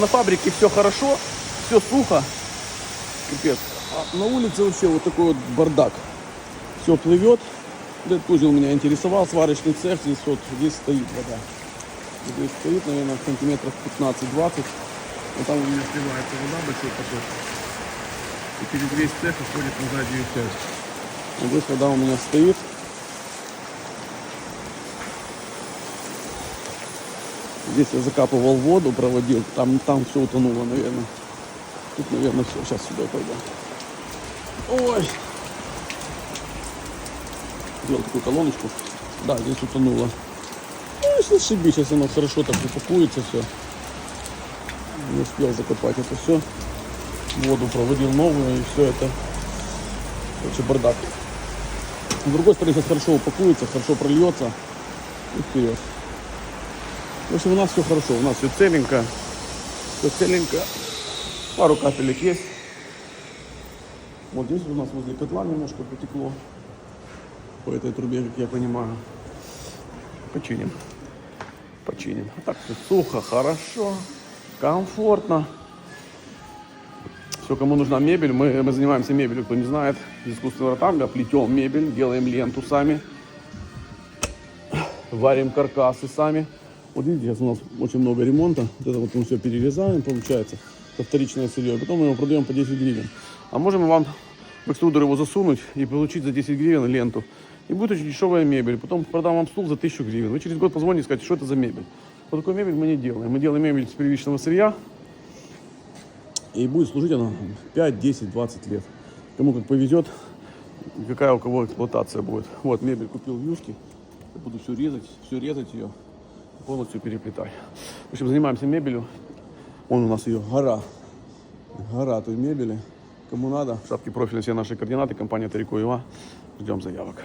на фабрике все хорошо, все сухо. Капец. А на улице вообще вот такой вот бардак. Все плывет. Вот Это тоже у меня интересовал. Сварочный цех. Здесь вот здесь стоит вода. Здесь стоит, наверное, сантиметров 15-20. Вот там у меня сливается вода, большой поток. И через весь цех уходит на заднюю часть. Вот здесь вода у меня стоит. Здесь я закапывал воду, проводил. Там, там все утонуло, наверное. Тут, наверное, все. Сейчас сюда пойду. Ой. Сделал такую колоночку. Да, здесь утонуло. Ну, если ошибись, сейчас оно хорошо так упакуется все. Не успел закопать это все. Воду проводил новую и все это. Короче, бардак. С другой стороны, сейчас хорошо упакуется, хорошо прольется. И вперед. В общем, у нас все хорошо, у нас все целенько. Все целенько. Пару капелек есть. Вот здесь у нас возле котла немножко потекло. По этой трубе, как я понимаю. Починим. Починим. А так все сухо, хорошо, комфортно. Все, кому нужна мебель, мы, мы занимаемся мебелью, кто не знает, из искусственного ротанга, плетем мебель, делаем ленту сами, варим каркасы сами. Вот видите, сейчас у нас очень много ремонта. Вот это вот мы все перерезаем, получается, это вторичное сырье. Потом мы его продаем по 10 гривен. А можем вам в экструдер его засунуть и получить за 10 гривен ленту. И будет очень дешевая мебель. Потом продам вам стул за 1000 гривен. Вы через год позвоните и скажете, что это за мебель. Вот такую мебель мы не делаем. Мы делаем мебель с первичного сырья. И будет служить она 5, 10, 20 лет. Кому как повезет, какая у кого эксплуатация будет. Вот, мебель купил в Юшке. Я буду все резать, все резать ее, полностью переплетать. В общем, занимаемся мебелью. Вон у нас ее гора. Гора той мебели. Кому надо, в шапке профиля все наши координаты. Компания Тарико Ива. Ждем заявок.